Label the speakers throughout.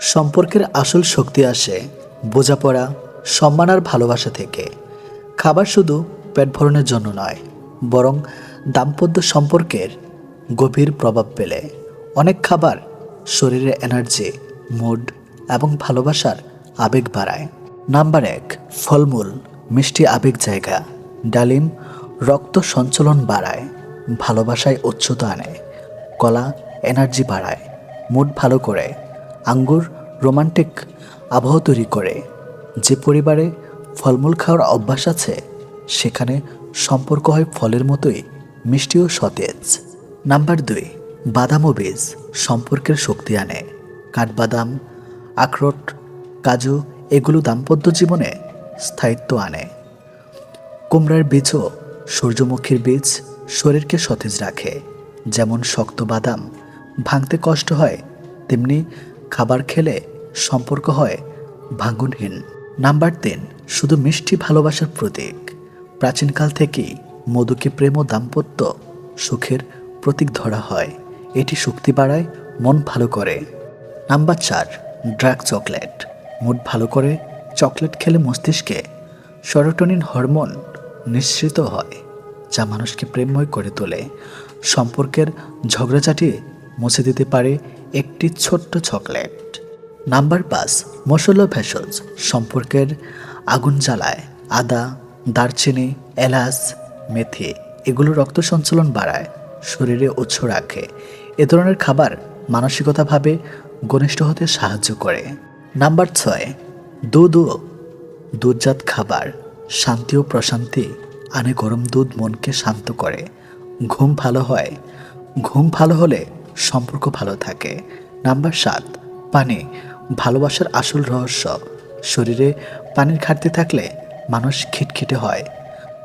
Speaker 1: সম্পর্কের আসল শক্তি আসে বোঝাপড়া, সম্মান আর ভালোবাসা থেকে। খাবার শুধু পেট ভরণের জন্য নয়, বরং দাম্পত্য সম্পর্কের গভীর প্রভাব পেলে অনেক খাবার শরীরে এনার্জি, মুড এবং ভালোবাসার আবেগ বাড়ায়। নাম্বার এক, ফলমূল, মিষ্টি আবেগ জায়গা। ডালিম রক্ত সঞ্চালন বাড়ায়, ভালোবাসায় উচ্চতা আনে, কলা এনার্জি বাড়ায়, মুড ভালো করে। আঙ্গুর রোমান্টিক আবহ তৈরি করে। যে পরিবারে ফলমূল খাওয়ার অভ্যাস আছে, সেখানে সম্পর্ক হয় ফলের মতোই মিষ্টি ও সতেজ। নাম্বার দুই, বাদাম ও বীজ সম্পর্কের শক্তি আনে। কাঠবাদাম, আখরোট, কাজু এগুলো দাম্পত্য জীবনে স্থায়িত্ব আনে। কুমড়ার বীজও সূর্যমুখীর বীজ শরীরকে সতেজ রাখে। যেমন শক্ত বাদাম ভাঙতে কষ্ট হয়, তেমনি খাবার খেলে সম্পর্ক হয় ভাঙনহীন। নাম্বার তিন, শুধু মিষ্টি ভালোবাসার প্রতীক। প্রাচীনকাল থেকেই মধুকে প্রেম ও দাম্পত্য সুখের প্রতীক ধরা হয়। এটি শক্তি বাড়ায়, মন ভালো করে। নাম্বার চার, ড্রাগ চকলেট। মুড ভালো করে, চকলেট খেলে মস্তিষ্কে সেরোটোনিন হরমোন নিঃসৃত হয়, যা মানুষকে প্রেমময় করে তোলে। সম্পর্কের ঝগড়াঝাটি মুছে দিতে পারে একটি ছোট্ট চকলেট। নাম্বার পাঁচ, মশলা ভেষজ সম্পর্কের আগুন জ্বালায়, আদা, দারচিনি, এলাচ, মেথি, এগুলো রক্ত সঞ্চালন বাড়ায়, শরীরে উৎস রাখে। এ ধরনের খাবার মানসিকতাভাবে ঘনিষ্ঠ হতে সাহায্য করে। নাম্বার ছয়, দুধ ও দুধজাত খাবার শান্তি ও প্রশান্তি আনে গরম দুধ মনকে শান্ত করে। ঘুম ভালো হয়। ঘুম ভালো হলে সম্পর্ক ভালো থাকে। নাম্বার সাত, পানি। ভালোবাসার আসল রহস্য, শরীরে পানির ঘাটতি থাকলে মানুষ খিটখিটে হয়।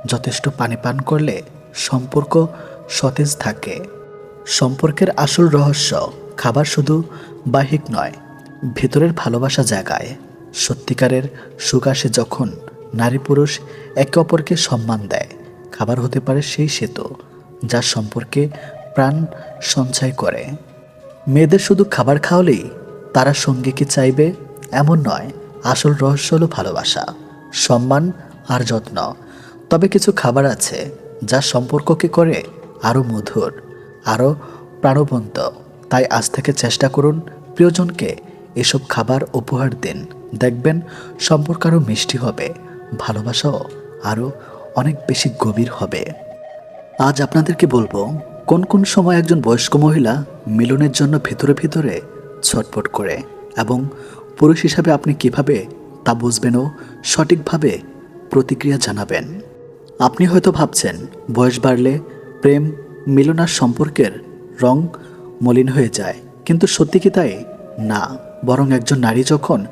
Speaker 1: যথেষ্ট পানি পান করলে সম্পর্ক সতেজ থাকে। সম্পর্কের আসল রহস্য, খাবার শুধু বাহিক নয়, ভেতরের ভালোবাসা জাগায়। সত্যিকারের সুখ আসে যখন নারী পুরুষ একে অপরকে সম্মান দেয়। খাবার হতে পারে সেই সেতু, যার সম্পর্কে প্রাণ সঞ্চয় করে। মেয়েদের শুধু খাবার খাওয়ালেই তারা সঙ্গীকে চাইবে এমন নয়, আসল রহস্য হলো ভালোবাসা, সম্মান আর যত্ন। তবে কিছু খাবার আছে যা সম্পর্ককে করে? আরও মধুর আরও প্রাণবন্ত। তাই আজ থেকে চেষ্টা করুন প্রিয়জনকে এসব খাবার উপহার দিন। দেখবেন সম্পর্ক আরও মিষ্টি হবে, ভালোবাসাও আরও অনেক বেশি গভীর হবে। আজ আপনাদেরকে বলব কোন কোন সময় একজন বয়স্ক মহিলা মিলনের জন্য ভিতরে ভিতরে ছটফট করে এবং পুরুষ হিসাবে আপনি কীভাবে তা বুঝবেন ও সঠিকভাবে প্রতিক্রিয়া জানাবেন? আপনি হয়তো ভাবছেন, বয়স বাড়লে প্রেম মিলন আর সম্পর্কের রং মলিন হয়ে যায়। কিন্তু সত্যি কি তাই? না। বরং একজন নারী যখন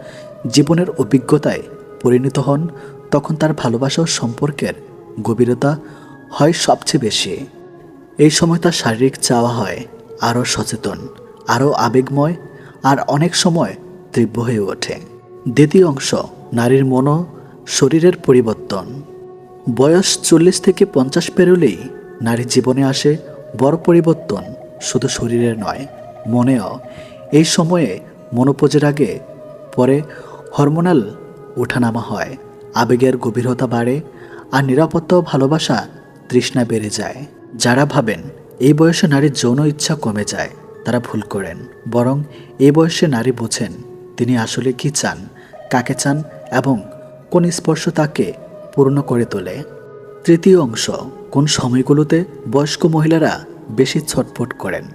Speaker 1: জীবনের অভিজ্ঞতায় পরিণত হন, তখন তার ভালোবাসা ও সম্পর্কের গভীরতা হয় সবচেয়ে বেশি। এই সময় তার শারীরিক চাওয়া হয়, আরও সচেতন, আরও আবেগময়, আর অনেক সময় তীব্র হয়ে ওঠে। দ্বিতীয় অংশ, নারীর মন শরীরের পরিবর্তন। বয়স চল্লিশ থেকে পঞ্চাশ পেরোলেই নারীর জীবনে আসে বড় পরিবর্তন, শুধু শরীরের নয়, মনেও। এই সময়ে মনোপোজের আগে পরে হরমোনাল ওঠানামা হয়, আবেগের গভীরতা বাড়ে, আর নিরাপত্তা ভালোবাসা তৃষ্ণা বেড়ে যায়। যারা ভাবেন এই বয়সে নারীর যৌন ইচ্ছা কমে যায়, তারা ভুল করেন। বরং এই বয়সে নারী বোঝেন, তিনি আসলে কি চান, কাকে চান এবং কোন স্পর্শ তাকে পূর্ণ করে তোলে? তৃতীয় অংশ, কোন সময়গুলোতে বয়স্ক মহিলারা বেশি ছটফট করেন?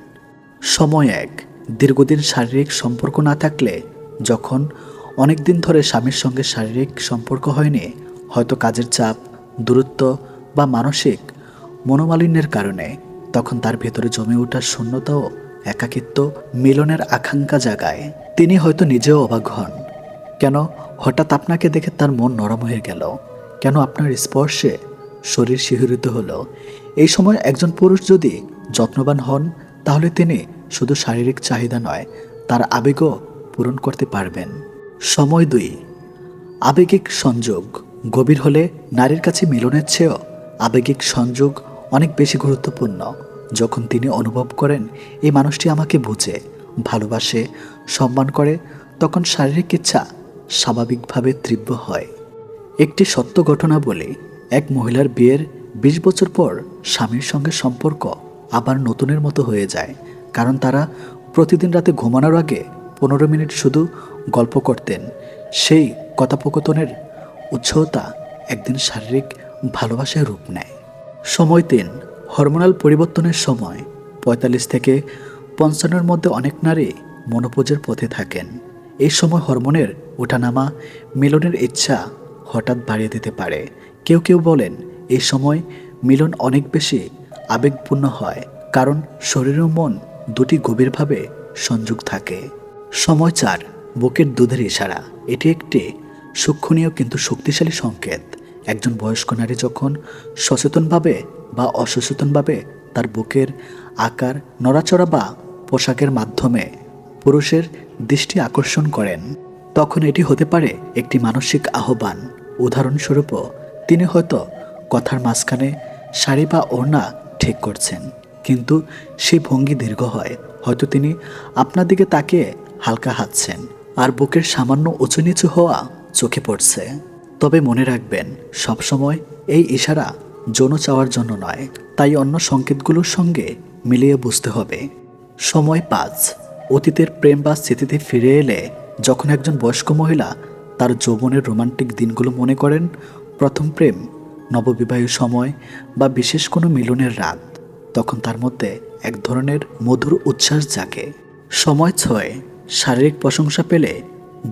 Speaker 1: সময় এক, দীর্ঘদিন শারীরিক সম্পর্ক না থাকলে, যখন অনেক দিন ধরে স্বামীর সঙ্গে শারীরিক সম্পর্ক হয়নি, হয়তো কাজের চাপ, দূরত্ব বা মানসিক মনোমালিন্যের কারণে তখন তার ভেতরে জমে ওঠা ও একাকিত্ব মিলনের আকাঙ্ক্ষা জাগায় তিনি হয়তো নিজেও অবাক হন। কেন হঠাৎ আপনাকে দেখে তার মন নরম হয়ে গেল? কেন আপনার স্পর্শে শরীর শিহরিত হলো? এই সময় একজন পুরুষ যদি যত্নবান হন, তাহলে তিনি শুধু শারীরিক চাহিদা নয়, তার আবেগও পূরণ করতে পারবেন। সময় দুই। আবেগিক সংযোগ। গভীর হলে নারীর কাছে মিলনের চেয়েও আবেগিক সংযোগ অনেক বেশি গুরুত্বপূর্ণ। যখন তিনি অনুভব করেন, এই মানুষটি আমাকে বুঝে, ভালোবাসে, সম্মান করে, তখন শারীরিক ইচ্ছা স্বাভাবিকভাবে তীব্র হয়। একটি সত্য ঘটনা বলে, এক মহিলার বিয়ের বিশ বছর পর স্বামীর সঙ্গে সম্পর্ক আবার নতুনের মতো হয়ে যায়, কারণ তারা প্রতিদিন রাতে ঘুমানোর আগে পনেরো মিনিট শুধু গল্প করতেন। সেই কথোপকথনের উৎসাহতা একদিন শারীরিক ভালোবাসায় রূপ নেয়। সময় তিন হরমোনাল পরিবর্তনের সময় পঁয়তাল্লিশ থেকে পঞ্চান্নর মধ্যে অনেক নারী মনোপোজের পথে থাকেন। এই সময় হরমোনের ওঠানামা, মিলনের ইচ্ছা হঠাৎ বাড়িয়ে দিতে পারে। কেউ কেউ বলেন, এই সময় মিলন অনেক বেশি আবেগপূর্ণ হয় কারণ শরীর ও মন দুটি গভীরভাবে সংযোগ থাকে। সময় চার, বুকের দুধের ইশারা। এটি একটি সূক্ষ্মণীয় কিন্তু শক্তিশালী সংকেত। একজন বয়স্ক নারী যখন সচেতনভাবে বা অসচেতনভাবে তার বুকের আকার, নড়াচড়া বা পোশাকের মাধ্যমে পুরুষের দৃষ্টি আকর্ষণ করেন, তখন এটি হতে পারে একটি মানসিক আহ্বান। উদাহরণস্বরূপ, তিনি হয়তো কথার মাঝখানে শাড়ি বা ওড়না ঠিক করছেন, কিন্তু সেই ভঙ্গি দীর্ঘ হয়। হয়তো তিনি আপনার দিকে তাকিয়ে হালকা হাঁটছেন, আর বুকের সামান্য উঁচু নিচু হওয়া চোখে পড়ছে। তবে মনে রাখবেন, সবসময় এই ইশারা যৌন চাওয়ার জন্য নয়, তাই অন্য সংকেতগুলোর সঙ্গে মিলিয়ে বুঝতে হবে। সময় পাঁচ। অতীতের প্রেম বা স্মৃতিতে ফিরে এলে যখন একজন বয়স্ক মহিলা তার যৌবনের রোমান্টিক দিনগুলো মনে করেন, প্রথম প্রেম, নববিবাহের সময় বা বিশেষ কোনো মিলনের রাত, তখন তার মধ্যে এক ধরনের মধুর উচ্ছ্বাস জাগে। সময় ছয়। শারীরিক প্রশংসা পেলে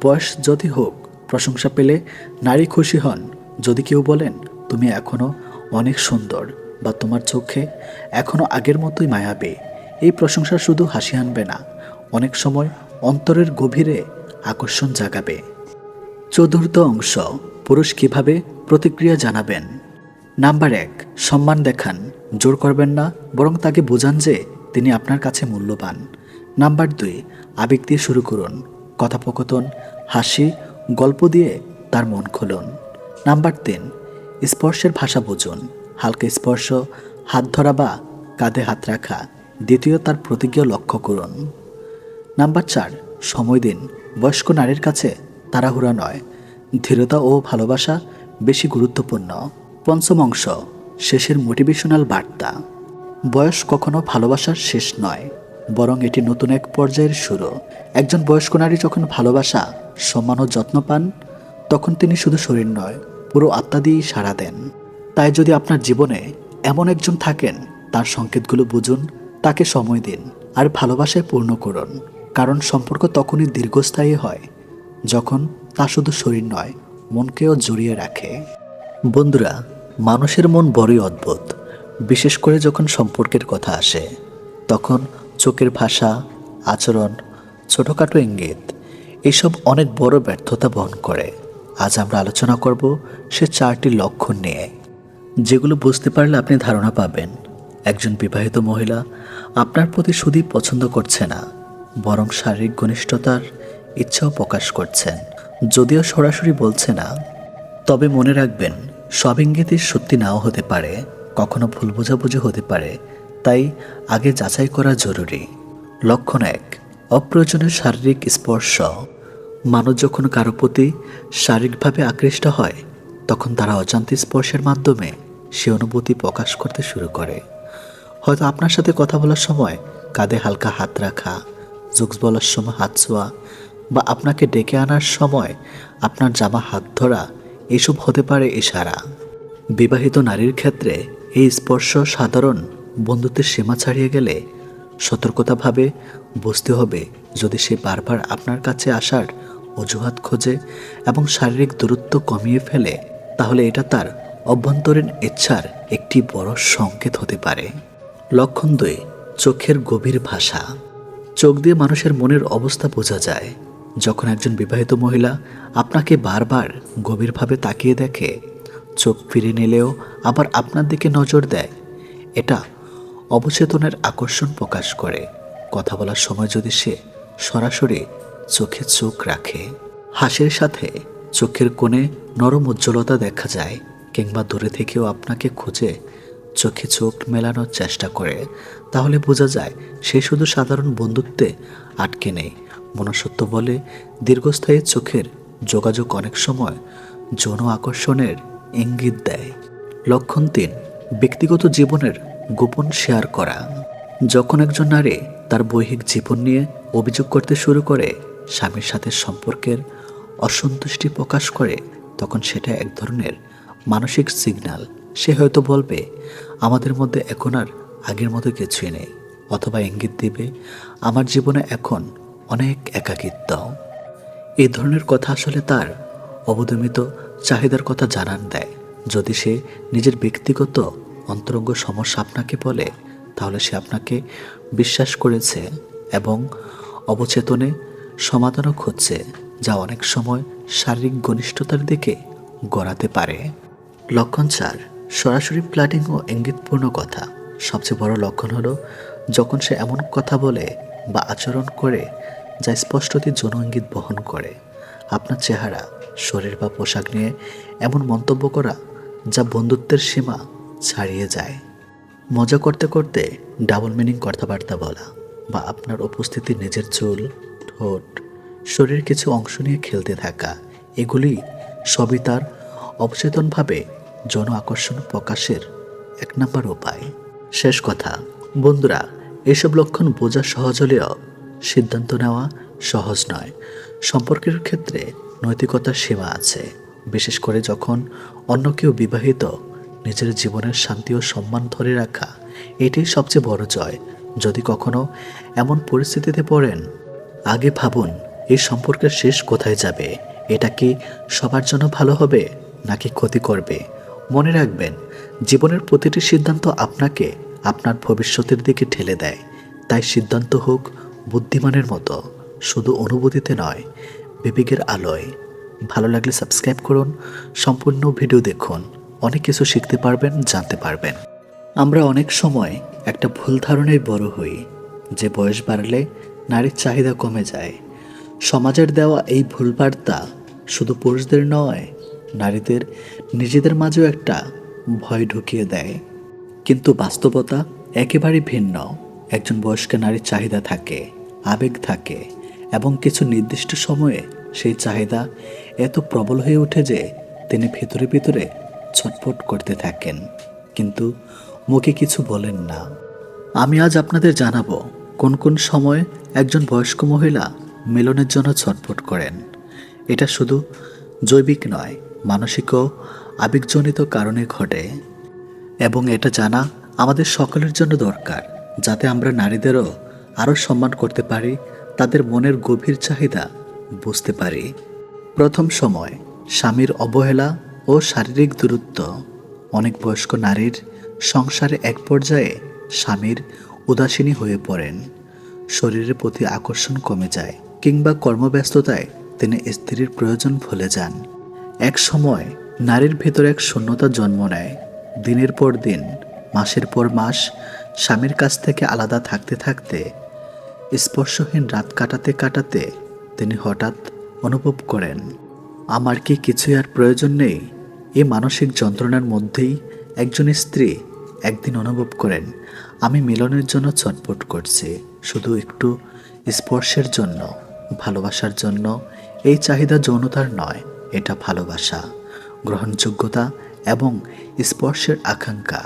Speaker 1: বয়স যদি হোক প্রশংসা পেলে নারী খুশি হন। যদি কেউ বলেন, তুমি এখনও অনেক সুন্দর বা তোমার চোখে এখনও আগের মতোই মায়াবে এই প্রশংসা শুধু হাসি আনবে না, অনেক সময় অন্তরের গভীরে আকর্ষণ জাগাবে। চতুর্থ অংশ, পুরুষ কীভাবে প্রতিক্রিয়া জানাবেন? নাম্বার এক, সম্মান দেখান। জোর করবেন না, বরং তাকে বোঝান যে তিনি আপনার কাছে মূল্যবান। নাম্বার দুই, আবেগ দিয়ে শুরু করুন। কথোপকথন, হাসি গল্প দিয়ে তার মন খুলুন। নাম্বার তিন, স্পর্শের ভাষা বুঝুন। হালকা স্পর্শ, হাত ধরা বা কাঁধে হাত রাখা, দ্বিতীয় তার প্রতিজ্ঞা লক্ষ্য করুন। নাম্বার চার, সময় দিন। বয়স্ক নারীর কাছে তাড়াহুড়া নয়। ধীরতা ও ভালোবাসা বেশি গুরুত্বপূর্ণ। পঞ্চম অংশ, শেষের মোটিভেশনাল বার্তা। বয়স কখনো ভালোবাসার শেষ নয়। বরং এটি নতুন এক পর্যায়ের শুরু। একজন বয়স্ক নারী যখন ভালোবাসা, সম্মান ও যত্ন পান, তখন তিনি শুধু শরীর নয়, পুরো আত্মা দিয়েই সাড়া দেন। তাই যদি আপনার জীবনে এমন একজন থাকেন, তার সংকেতগুলো বুঝুন, তাকে সময় দিন, আর ভালোবাসায় পূর্ণ করুন। কারণ সম্পর্ক তখনই দীর্ঘস্থায়ী হয়, যখন তা শুধু শরীর নয়, মনকেও জড়িয়ে রাখে। বন্ধুরা, মানুষের মন বড়ই অদ্ভুত। বিশেষ করে যখন সম্পর্কের কথা আসে, তখন চোখের ভাষা, আচরণ, ছোটোখাটো ইঙ্গিত, এসব অনেক বড় ব্যর্থতা বহন করে। আজ আমরা আলোচনা করব সে চারটি লক্ষণ নিয়ে। যেগুলো বুঝতে পারলে আপনি ধারণা পাবেন। একজন বিবাহিত মহিলা আপনার প্রতি শুধুই পছন্দ করছে না, বরং শারীরিক ঘনিষ্ঠতার ইচ্ছাও প্রকাশ করছেন যদিও সরাসরি বলছে না, তবে মনে রাখবেন, সব ইঙ্গিতই সত্যি নাও হতে পারে, কখনো ভুল বোঝাবুঝি হতে পারে তাই আগে যাচাই করা জরুরি। লক্ষণ এক, অপ্রয়োজনীয় শারীরিক স্পর্শ। মানুষ যখন কারও প্রতি শারীরিকভাবে আকৃষ্ট হয়, তখন তারা অজান্তে স্পর্শের মাধ্যমে সে অনুভূতি প্রকাশ করতে শুরু করে। হয়তো আপনার সাথে কথা বলার সময় কাঁধে হালকা হাত রাখা, জোকস বলার সময় হাত ছোঁয়া, বা আপনাকে ডেকে আনার সময় আপনার জামা হাত ধরা, এসব হতে পারে ইশারা। বিবাহিত নারীর ক্ষেত্রে এই স্পর্শ সাধারণ বন্ধুত্বের সীমা ছাড়িয়ে গেলে সতর্কতাভাবে বুঝতে হবে যদি সে বারবার আপনার কাছে আসার অজুহাত খোঁজে এবং শারীরিক দূরত্ব কমিয়ে ফেলে, তাহলে এটা তার অভ্যন্তরীণ ইচ্ছার একটি বড় সংকেত হতে পারে। লক্ষণ দুই, চোখের গভীর ভাষা। চোখ দিয়ে মানুষের মনের অবস্থা বোঝা যায়। যখন একজন বিবাহিত মহিলা আপনাকে বারবার গভীরভাবে তাকিয়ে দেখে, চোখ ফিরে নিলেও আবার আপনার দিকে নজর দেয়, এটা অবচেতনের আকর্ষণ প্রকাশ করে। কথা বলার সময় যদি সে সরাসরি চোখে চোখ রাখে, হাসির সাথে চোখের কোণে নরম উজ্জ্বলতা দেখা যায় কিংবা দূরে থেকেও আপনাকে খুঁজে চোখে চোখ মেলানোর চেষ্টা করে, তাহলে বোঝা যায় সে শুধু সাধারণ বন্ধুত্বে আটকে নেই। মনুষ্যত্ব বলে দীর্ঘস্থায়ী চোখের যোগাযোগ অনেক সময় যৌন আকর্ষণের ইঙ্গিত দেয়। লক্ষণ তিন, ব্যক্তিগত জীবনের গোপন শেয়ার করা। যখন একজন নারী তার বৈহিক জীবন নিয়ে অভিযোগ করতে শুরু করে, স্বামীর সাথে সম্পর্কের অসন্তুষ্টি প্রকাশ করে, তখন সেটা এক ধরনের মানসিক সিগন্যাল সে হয়তো বলবে, আমাদের মধ্যে এখন আর আগের মতো কিছুই নেই, অথবা ইঙ্গিত দিবে, আমার জীবনে এখন অনেক একাকিত্ব। এই ধরনের কথা আসলে তার অবদমিত চাহিদার কথা জানান দেয়। যদি সে নিজের ব্যক্তিগত অন্তরঙ্গ সমস্যা আপনাকে বলে, তাহলে সে আপনাকে বিশ্বাস করেছে এবং অবচেতনে সমাধানও খুঁজছে, যা অনেক সময় শারীরিক ঘনিষ্ঠতার দিকে গড়াতে পারে। লক্ষণ চার, সরাসরি প্ল্যাটিং ও ইঙ্গিতপূর্ণ কথা। সবচেয়ে বড় লক্ষণ হলো, যখন সে এমন কথা বলে বা আচরণ করে, যা স্পষ্টতই যৌন ইঙ্গিত বহন করে। আপনার চেহারা, শরীর বা পোশাক নিয়ে এমন মন্তব্য করা, যা বন্ধুত্বের সীমা ছাড়িয়ে যায়। মজা করতে করতে ডাবল মিনিং কথাবার্তা বলা বা আপনার উপস্থিতি নিজের চুল, ঠোঁট, শরীরের কিছু অংশ নিয়ে খেলতে থাকা, এগুলি সবই তার অবচেতনভাবে জন আকর্ষণ প্রকাশের এক নম্বর উপায়। শেষ কথা, বন্ধুরা, এসব লক্ষণ বোঝা সহজ হলেও সিদ্ধান্ত নেওয়া সহজ নয়। সম্পর্কের ক্ষেত্রে নৈতিকতার সীমা আছে। বিশেষ করে যখন অন্য কেউ বিবাহিত নিজের জীবনের শান্তি ও সম্মান ধরে রাখা, এটাই সবচেয়ে বড় জয়। যদি কখনো এমন পরিস্থিতিতে পড়েন, আগে ভাবুন, এই সম্পর্কের শেষ কোথায় যাবে? এটা কি সবার জন্য ভালো হবে, নাকি ক্ষতি করবে? মনে রাখবেন, জীবনের প্রতিটি সিদ্ধান্ত আপনাকে আপনার ভবিষ্যতের দিকে ঠেলে দেয়। তাই সিদ্ধান্ত হোক বুদ্ধিমানের মতো, শুধু অনুভূতিতে নয়, বিবেকের আলোয়। ভালো লাগলে সাবস্ক্রাইব করুন, সম্পূর্ণ ভিডিও দেখুন। অনেক কিছু শিখতে পারবেন, জানতে পারবেন। আমরা অনেক সময় একটা ভুল ধারণায় বড় হই, যে বয়স বাড়লে নারীর চাহিদা কমে যায়। সমাজের দেওয়া এই ভুল বার্তা শুধু পুরুষদের নয়, নারীদের নিজেদের মাঝেও একটা ভয় ঢুকিয়ে দেয়। কিন্তু বাস্তবতা একেবারে ভিন্ন। একজন বয়স্ক নারীর চাহিদা থাকে, আবেগ থাকে, এবং কিছু নির্দিষ্ট সময়ে সেই চাহিদা এত প্রবল হয়ে ওঠে যে তিনি ভিতরে ভিতরে ছটফট করতে থাকেন, কিন্তু মুখে কিছু বলেন না। আমি আজ আপনাদের জানাব, কোন কোন সময় একজন বয়স্ক মহিলা মিলনের জন্য ছটফট করেন। এটা শুধু জৈবিক নয়, মানসিক ও আবেগজনিত কারণে ঘটে। এবং এটা জানা আমাদের সকলের জন্য দরকার, যাতে আমরা নারীদেরও আরও সম্মান করতে পারি, তাদের মনের গভীর চাহিদা বুঝতে পারি। প্রথম সময়, স্বামীর অবহেলা ও শারীরিক দূরত্ব। অনেক বয়স্ক নারীর সংসারে এক পর্যায়ে স্বামীর উদাসীনী হয়ে পড়েন। শরীরের প্রতি আকর্ষণ কমে যায় কিংবা কর্মব্যস্ততায় তিনি স্ত্রীর প্রয়োজন ভুলে যান। এক সময় নারীর ভেতরে এক শূন্যতা জন্ম নেয়। দিনের পর দিন, মাসের পর মাস স্বামীর কাছ থেকে আলাদা থাকতে থাকতে, স্পর্শহীন রাত কাটাতে কাটাতে তিনি হঠাৎ অনুভব করেন, আমার কি কিছুই আর প্রয়োজন নেই? এই মানসিক যন্ত্রণার মধ্যেই একজন স্ত্রী একদিন অনুভব করেন, আমি মিলনের জন্য ছটপট করছি, শুধু একটু স্পর্শের জন্য, ভালোবাসার জন্য। এই চাহিদা যৌনতার নয়, এটা ভালোবাসা, গ্রহণযোগ্যতা এবং স্পর্শের আকাঙ্ক্ষা।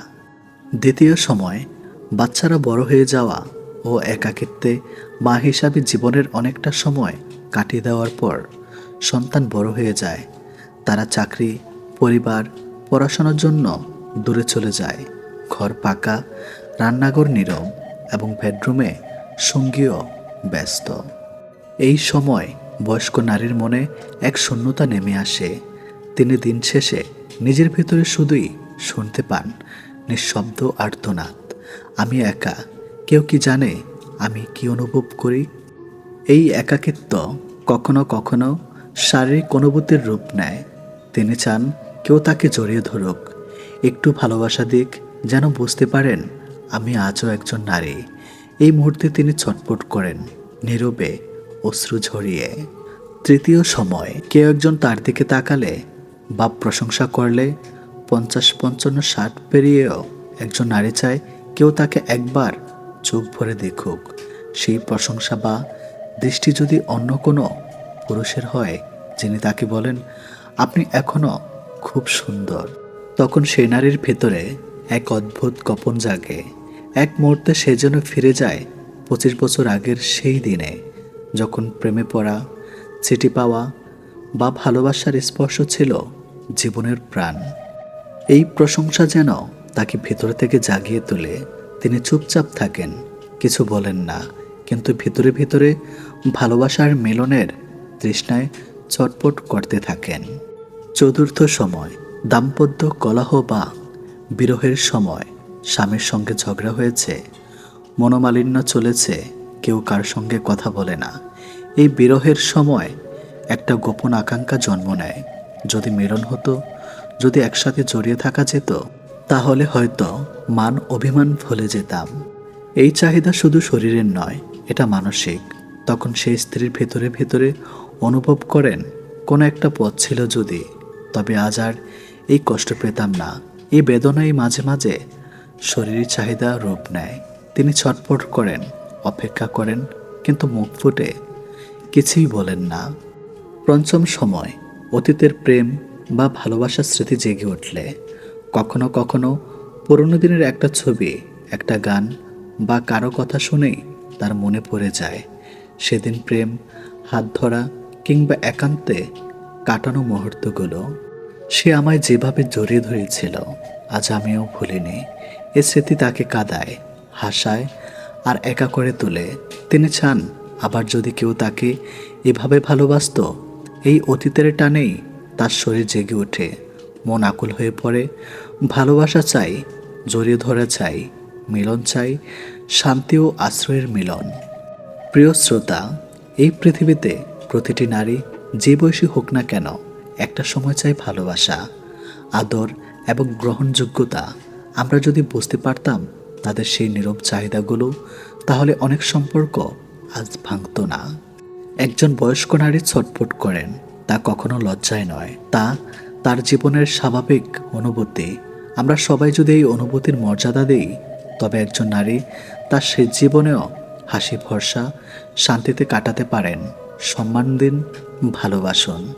Speaker 1: দ্বিতীয় সময়, বাচ্চারা বড় হয়ে যাওয়া ও একাকিত্বে মা হিসাবে জীবনের অনেকটা সময় কাটিয়ে দেওয়ার পর সন্তান বড় হয়ে যায়। তারা চাকরি পরিবার পড়াশোনার জন্য দূরে চলে যায়। ঘর পাকা, রান্নাঘর নীরব এবং বেডরুমে সঙ্গীও ব্যস্ত। এই সময় বয়স্ক নারীর মনে এক শূন্যতা নেমে আসে। তিনি দিন শেষে নিজের ভেতরে শুধুই শুনতে পান, নিঃশব্দ আর্তনাদ। আমি একা, কেউ কি জানে আমি কি অনুভব করি? এই একাকিত্ব কখনো কখনো শারীরিক অনুভূতির রূপ নেয়। তিনি চান কেউ তাকে জড়িয়ে ধরুক। একটু ভালোবাসা দিক, যেন বুঝতে পারেন, আমি আজও একজন নারী। এই মুহূর্তে তিনি ছটপট করেন, নীরবে, অশ্রু ঝরিয়ে। তৃতীয় সময়, কেউ একজন তার দিকে তাকালে বা প্রশংসা করলে, পঞ্চাশ, পঞ্চান্ন, ষাট পেরিয়েও একজন নারী চায়, কেউ তাকে একবার চোখ ভরে দেখুক। সেই প্রশংসা বা দৃষ্টি যদি অন্য কোনো পুরুষের হয়, যিনি তাকে বলেন, আপনি এখনও খুব সুন্দর। তখন সেই নারীর ভেতরে এক অদ্ভুত কপন জাগে। এক মুহূর্তে সে যেন ফিরে যায় পঁচিশ বছর আগের সেই দিনে, যখন প্রেমে পড়া, চিঠি পাওয়া বা ভালোবাসার স্পর্শ ছিল জীবনের প্রাণ। এই প্রশংসা যেন তাকে ভেতর থেকে জাগিয়ে তোলে। তিনি চুপচাপ থাকেন, কিছু বলেন না, কিন্তু ভিতরে ভিতরে ভালোবাসার মিলনের তৃষ্ণায় চটপট করতে থাকেন। চতুর্থ সময়, দাম্পত্য কলহ বা বিরহের সময় স্বামীর সঙ্গে ঝগড়া হয়েছে। মনোমালিন্য চলেছে, কেউ কার সঙ্গে কথা বলে না। এই বিরহের সময় একটা গোপন আকাঙ্ক্ষা জন্ম নেয়। যদি মিলন হতো, যদি একসাথে জড়িয়ে থাকা যেত, তাহলে হয়তো মান অভিমান ভুলে যেতাম। এই চাহিদা শুধু শরীরের নয়, এটা মানসিক। তখন সেই স্ত্রীর ভেতরে ভেতরে অনুভব করেন, কোনো একটা পথ ছিল যদি তবে আজ আর এই কষ্ট পেতাম না। এই বেদনাই মাঝে মাঝে শরীরের চাহিদা রূপ নেয়। তিনি ছটফট করেন, অপেক্ষা করেন, কিন্তু মুখ ফুটে কিছুই বলেন না। পঞ্চম সময়, অতীতের প্রেম বা ভালোবাসার স্মৃতি জেগে উঠলে। কখনো কখনো পুরনো দিনের একটা ছবি, একটা গান বা কারও কথা শুনেই তার মনে পড়ে যায়। সেদিন প্রেম, হাত ধরা কিংবা একান্তে কাটানো মুহূর্তগুলো সে আমায় যেভাবে জড়িয়ে ধরেছিল, আজ আমিও ভুলিনি। এ স্মৃতি তাকে কাদায়, হাসায় আর একা করে তোলে। তিনি চান, আবার যদি কেউ তাকে এভাবে ভালোবাসতো, এই অতীতের টানেই তার শরীর জেগে ওঠে। মন আকুল হয়ে পড়ে, ভালোবাসা চাই, জড়িয়ে ধরা চাই, মিলন চাই, শান্তি ও আশ্রয়ের মিলন। প্রিয় শ্রোতা, এই পৃথিবীতে প্রতিটি নারী যে বয়সী হোক না কেন, একটা সময় চাই ভালোবাসা, আদর এবং গ্রহণযোগ্যতা। আমরা যদি বুঝতে পারতাম তাদের সেই নীরব চাহিদাগুলো, তাহলে অনেক সম্পর্ক আজ ভাঙত না। একজন বয়স্ক নারী ছটফট করেন, তা কখনো লজ্জায় নয়। তা তার জীবনের স্বাভাবিক অনুভূতি। আমরা সবাই যদি এই অনুভূতির মর্যাদা দিই, তবে একজন নারী তার সে জীবনেও হাসি ভরসা শান্তিতে কাটাতে পারেন। সম্মান দিন ভালোবাসুন।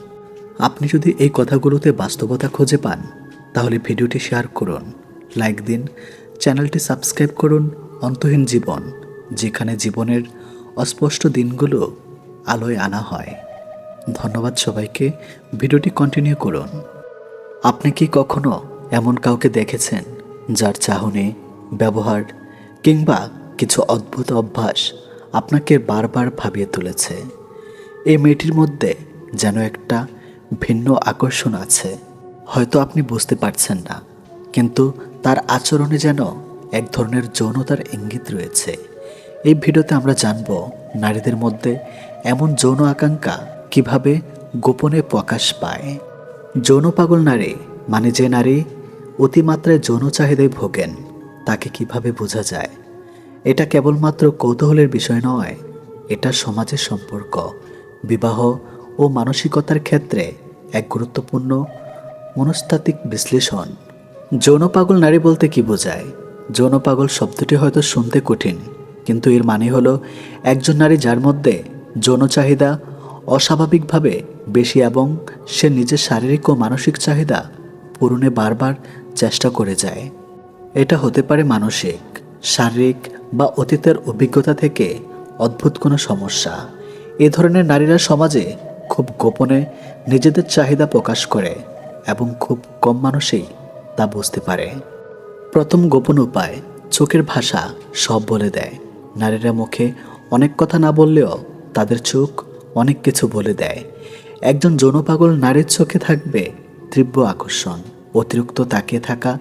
Speaker 1: আপনি যদি এই কথাগুলোতে বাস্তবতা খুঁজে পান, তাহলে ভিডিওটি শেয়ার করুন, লাইক দিন, চ্যানেলটি সাবস্ক্রাইব করুন, অন্তহীন জীবন, যেখানে জীবনের অস্পষ্ট দিনগুলো আলোয় আনা হয়। ধন্যবাদ সবাইকে, ভিডিওটি কন্টিনিউ করুন। আপনি কি কখনো এমন কাউকে দেখেছেন, যার চাহনি, ব্যবহার কিংবা কিছু অদ্ভুত অভ্যাস আপনাকে বারবার ভাবিয়ে তুলেছে? এই মেয়েটির মধ্যে যেন একটা ভিন্ন আকর্ষণ আছে। হয়তো আপনি বুঝতে পারছেন না, কিন্তু তার আচরণে যেন এক ধরনের যৌনতার ইঙ্গিত রয়েছে। এই ভিডিওতে আমরা জানব নারীদের মধ্যে এমন যৌন আকাঙ্ক্ষা কীভাবে গোপনে প্রকাশ পায়। যৌন পাগল নারী মানে যে নারী অতিমাত্রায় যৌন চাহিদায় ভোগেন, তাকে কীভাবে বোঝা যায়? এটা কেবলমাত্র কৌতূহলের বিষয় নয়, এটা সমাজের সম্পর্ক। বিবাহ ও মানসিকতার ক্ষেত্রে এক গুরুত্বপূর্ণ মনস্তাত্ত্বিক বিশ্লেষণ। যৌন পাগল নারী বলতে কি বোঝায়? যৌন পাগল শব্দটি হয়তো শুনতে কঠিন, কিন্তু এর মানে হলো একজন নারী যার মধ্যে যৌন চাহিদা অস্বাভাবিকভাবে বেশি এবং সে নিজের শারীরিক ও মানসিক চাহিদা পূরণে বারবার চেষ্টা করে যায়। এটা হতে পারে মানসিক, শারীরিক বা অতীতের অভিজ্ঞতা থেকে অদ্ভুত কোনো সমস্যা। এ ধরনের নারীরা সমাজে খুব গোপনে নিজেদের চাহিদা প্রকাশ করে এবং খুব কম মানুষই তা বুঝতে পারে। প্রথম গোপন উপায় চোখের ভাষা সব বলে দেয়। নারীরা মুখে অনেক কথা না বললেও তাদের চোখ অনেক কিছু বলে দেয়। একজন যৌনপাগল নারীর চোখে থাকবে তীব্র আকর্ষণ, অতিরিক্ত তাকিয়ে থাকা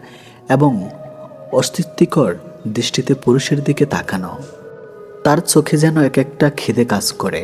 Speaker 1: এবং অস্তিত্বিকর দৃষ্টিতে পুরুষের দিকে তাকানো। তার চোখে যেন এক একটা খিদে কাজ করে।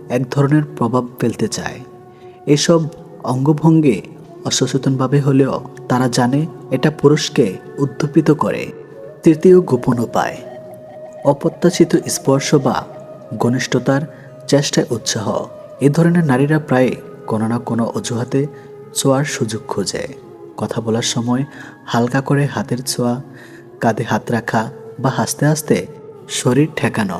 Speaker 1: এক ধরনের প্রভাব ফেলতে চায়। এসব অঙ্গভঙ্গে অসচেতনভাবে হলেও তারা জানে এটা পুরুষকে উদ্দীপিত করে। তৃতীয় গোপন উপায়, অপ্রত্যাশিত স্পর্শ বা ঘনিষ্ঠতার চেষ্টায় উৎসাহ। এ ধরনের নারীরা প্রায় কোনো না কোনো অজুহাতে ছোঁয়ার সুযোগ খোঁজে। কথা বলার সময় হালকা করে হাতের ছোঁয়া, কাঁধে হাত রাখা বা হাসতে হাসতে শরীর ঠেকানো।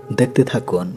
Speaker 1: দেখতে থাকুন।